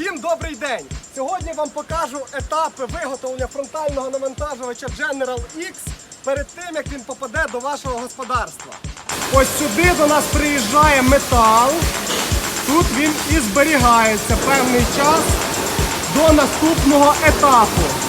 Всім добрий день! Сьогодні вам покажу етапи виготовлення фронтального навантажувача General X перед тим, як він попаде до вашого господарства. Ось сюди до нас приїжджає метал. Тут він і зберігається певний час до наступного етапу.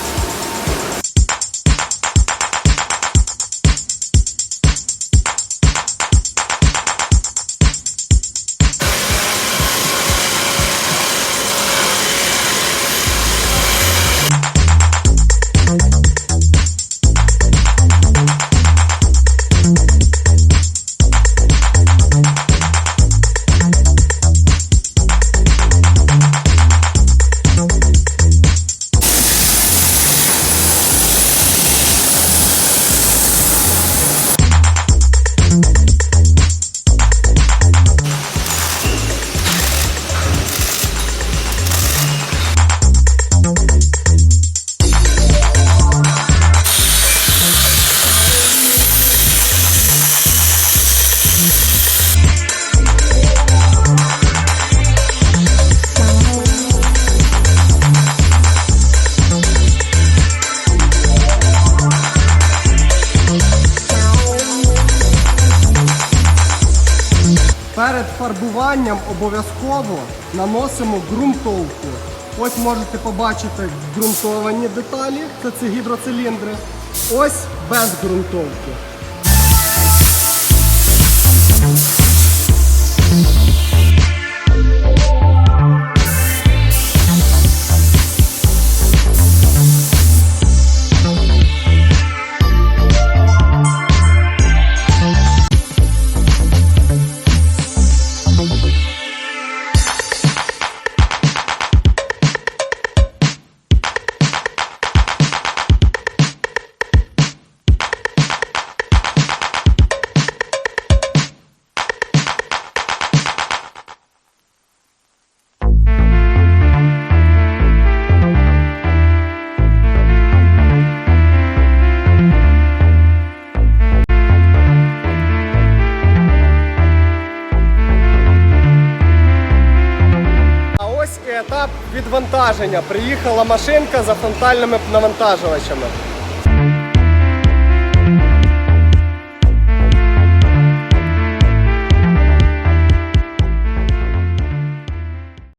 Перед фарбуванням обов'язково наносимо ґрунтовку. Ось можете побачити ґрунтовані деталі, це ці гідроциліндри. Ось без ґрунтовки. І етап відвантаження. Приїхала машинка за фронтальними навантажувачами.